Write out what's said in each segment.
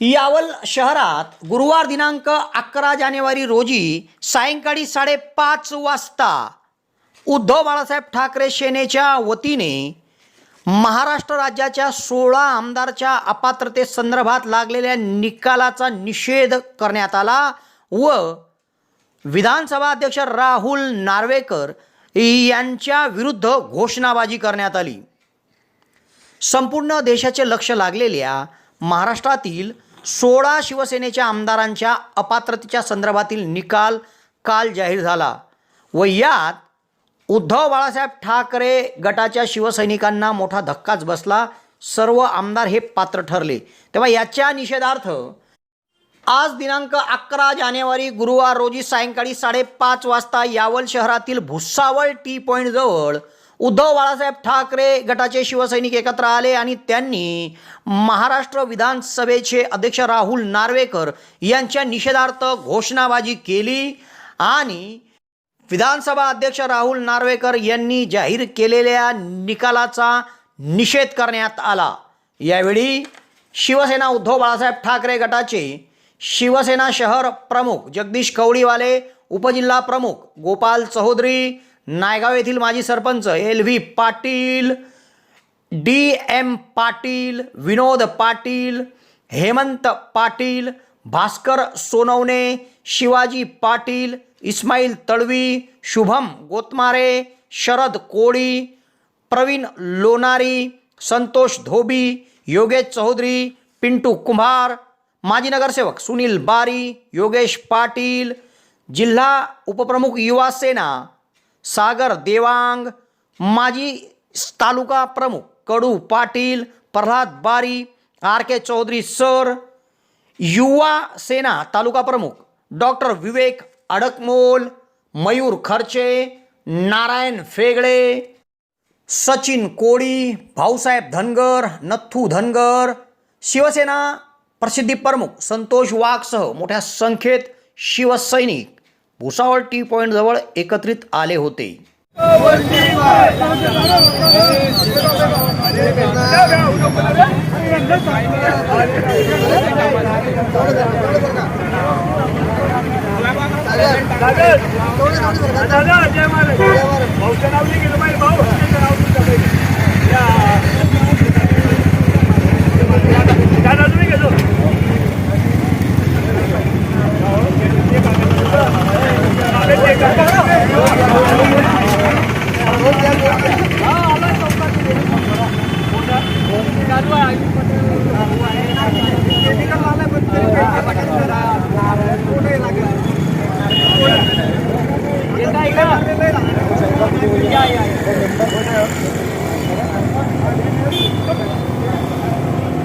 यावल शहरात गुरुवार दिनांक अकरा जानेवारी रोजी सायंकाळी साडेपाच वाजता उद्धव बाळासाहेब ठाकरे सेनेच्या वतीने महाराष्ट्र राज्याच्या सोळा आमदारच्या अपात्रतेसंदर्भात लागलेल्या निकालाचा निषेध करण्यात आला व विधानसभा अध्यक्ष राहुल नार्वेकर यांच्या विरुद्ध घोषणाबाजी करण्यात आली. संपूर्ण देशाचे लक्ष लागलेल्या महाराष्ट्रातील सोळा शिवसेनेच्या आमदारांच्या अपात्रतेच्या संदर्भातील निकाल काल जाहीर झाला व यात उद्धव बाळासाहेब ठाकरे गटाच्या शिवसैनिकांना मोठा धक्काच बसला. सर्व आमदार हे पात्र ठरले. तेव्हा याच्या निषेधार्थ आज दिनांक अकरा जानेवारी गुरुवार रोजी सायंकाळी साडेपाच वाजता यावल शहरातील भुसावळ टी पॉईंटजवळ जवळ उद्धव बाळासाहेब ठाकरे गटाचे शिवसैनिक एकत्र आले आणि त्यांनी महाराष्ट्र विधानसभेचे अध्यक्ष राहुल नार्वेकर यांच्या निषेधार्थ घोषणाबाजी केली आणि विधानसभा अध्यक्ष राहुल नार्वेकर यांनी जाहीर केलेल्या निकालाचा निषेध करण्यात आला. यावेळी शिवसेना उद्धव बाळासाहेब ठाकरे गटाचे शिवसेना शहर प्रमुख जगदीश कवडीवाले उपजिल्हा प्रमुख गोपाल चौधरी नायगाव येथील माजी sarpanch L V Patil D M Patil Vinod Patil Hemant Patil Bhaskar Sonawane Shivaji Patil Ismail Talvi Shubham Gotmare Sharad Koli Pravin Lonari Santosh Dhobi Yogesh Chaudhari Pintu Kumbhar माजी नगरसेवक सुनील बारी योगेश पाटील जिल्हा उपप्रमुख युवा सेना सागर देवांग माजी तालुका प्रमुख कडू पाटील प्रल्हाद बारी आर के चौधरी सर युवा सेना तालुका प्रमुख डॉक्टर विवेक अडकमोल मयूर खर्चे नारायण फेगळे सचिन कोळी भाऊसाहेब धनगर नथू धनगर शिवसेना प्रसिद्धी प्रमुख संतोष वाघसह मोठ्या संख्येत शिवसैनिक भुसावळ टी पॉईंट जवळ एकत्रित आले होते.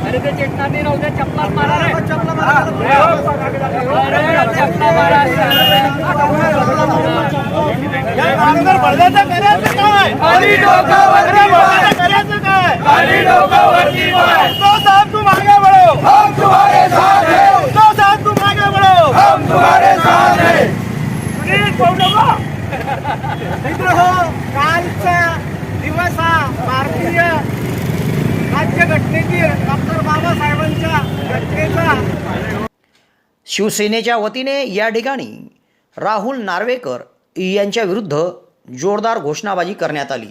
अरे ते चेटणार नाही राहू द्या चप्पल मारा रे अरे चप्पल मारा अगोदर बळदाचं करायचं काय खाली डोकावरती अरे बळदाचं करायचं काय खाली डोकावरती पाय तो साहब तू मागे बढ़ो हम तुम्हारे साथ हैं तो साहब तू मागे बढ़ो हम तुम्हारे साथ हैं प्लीज भाऊ नको मित्र हो कालचा दिवस हा भारतीय राज्यघटनेतील डॉक्टर बाबासाहेबांच्या घटनेचा शिवसेनेच्या वतीने या ठिकाणी राहुल नार्वेकर यांच्या विरुद्ध जोरदार घोषणाबाजी करण्यात आली.